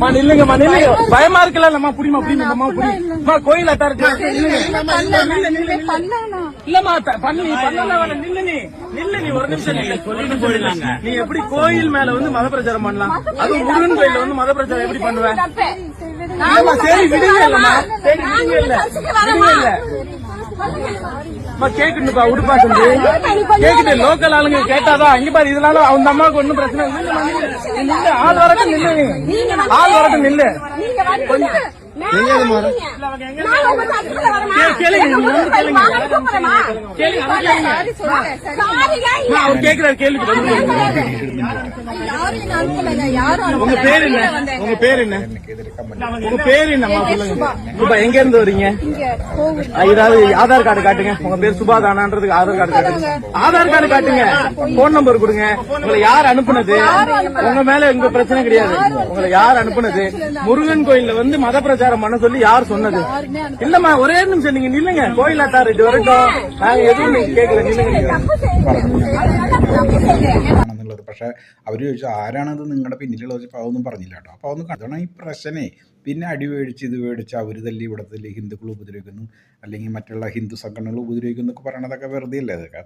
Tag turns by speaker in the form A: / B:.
A: மா நில்லுங்கம்மா நில்லுங்க. பயமா இருக்குல்ல இல்லம்மா புடிமா புடிமா புடிமா கோயில் அத்தாரிட்டி இல்லம்மா த- பண்ணு நீ பண்ணலாம் வேணாம். நில்லு நீ. நில்லு நீ ஒரு நிமிஷம் நில்லு. சொல்லிட்டு போயிடலாங்க நீ எப்படி கோயில் மேல வந்து மத பிரச்சாரம் பண்ணலாம் அதுவும் முருகன் கோயில்ல வந்து மத பிரச்சாரம் எப்படி பண்ணுவேன் இல்லம்மா சரி விடுங்க இல்லம்மா. சரி விடுங்க இல்ல. விடுங்க இல்ல. அம்மா கேக்குதுப்பா உடுப்பா தம்பி. கேக்குது லோக்கல் ஆளுங்க கேட்டாதான் இங்க பாரு இதனால அந்த அம்மாவுக்கு ஒண்ணும் பிரச்சனை இல்லை ஆள் வரட்டும் நில்லு. ஆள் வரட்டும் நில்லு. அவர் கேக்குறாரு கேள்வி உங்க பேர் என்ன உங்க பேர் என்ன உங்க பேர் என்னம்மா சொல்லுங்க இப்ப எங்க இருந்து வரீங்க? ஏதாவது ஆதார் கார்டு காட்டுங்க. உங்க பேர் சுபாதானான்றதுக்கு ஆதார் கார்டு காட்டுங்க. ஆதார் கார்டு காட்டுங்க. போன் நம்பர் கொடுங்க. உங்களை யார் அனுப்புனது? உங்க மேல எங்க பிரச்சனை கிடையாது. உங்களை யார் அனுப்புனது? முருகன் கோயில்ல வந்து மத பிரச்சாரம் பண்ண சொல்லி யார் சொன்னது இல்லம்மா ഒരേ നിമിഷം நீங்க நில்லுங்க கோயில் அத்தாரிட்டி வரட்டும் நாங்க எதுவும் நீங்க கேட்கல நில்லுங்க நீங்க.
B: ആണെന്നുള്ളത് പക്ഷേ അവർ ചോദിച്ചു ആരാണത് നിങ്ങളുടെ പിന്നിലുള്ള ചോദിച്ചപ്പോൾ അതൊന്നും പറഞ്ഞില്ല കേട്ടോ അപ്പോൾ അതൊന്നും അതാണ് ഈ പ്രശ്നേ പിന്നെ അടി മേടിച്ച് ഇത് മേടിച്ച് അവർ തല്ലി ഇവിടെ തല്ലി ഹിന്ദുക്കൾ ഉപദ്രവിക്കുന്നു അല്ലെങ്കിൽ മറ്റുള്ള ഹിന്ദു സംഘടനകൾ ഉപദ്രവിക്കുന്നു എന്നൊക്കെ പറയണതൊക്കെ വെറുതെ അല്ലേ അതൊക്കെ